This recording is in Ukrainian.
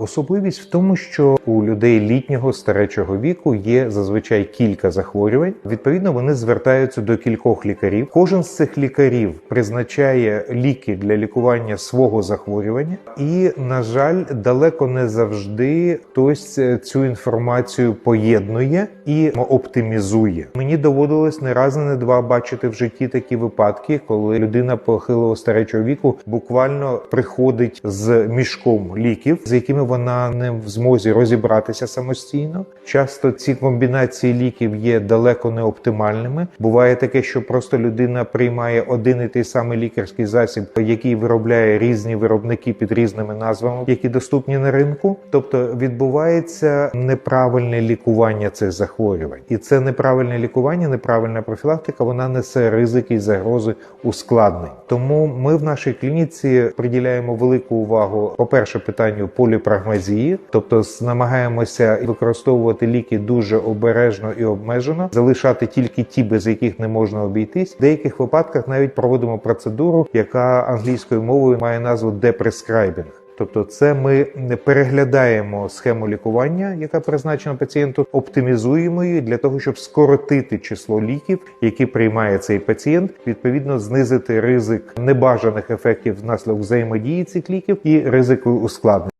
Особливість в тому, що у людей літнього старечого віку є зазвичай кілька захворювань. Відповідно, вони звертаються до кількох лікарів. Кожен з цих лікарів призначає ліки для лікування свого захворювання, і на жаль, далеко не завжди хтось е, цю інформацію поєднує і оптимізує. Мені доводилось не раз і не два бачити в житті такі випадки, коли людина похилого старечого віку буквально приходить з мішком ліків, з якими вона не в змозі розібратися самостійно. Часто ці комбінації ліків є далеко не оптимальними. Буває таке, що просто людина приймає один і той самий лікарський засіб, який виробляє різні виробники під різними назвами, які доступні на ринку. Тобто відбувається неправильне лікування цих захворювань, і це неправильне лікування, неправильна профілактика. Вона несе ризики і загрози ускладнень. Тому ми в нашій клініці приділяємо велику увагу, по-перше, питанню поліпрагмазії, тобто намагаємося використовувати ліки дуже обережно і обмежено, залишати тільки ті, без яких не можна обійтись. В деяких випадках навіть проводимо процедуру, яка англійською мовою має назву депрескрайбінг. Тобто, це ми не переглядаємо схему лікування, яка призначена пацієнту, оптимізуємо її для того, щоб скоротити число ліків, які приймає цей пацієнт, відповідно знизити ризик небажаних ефектів внаслідок взаємодії цих ліків і ризику ускладнень.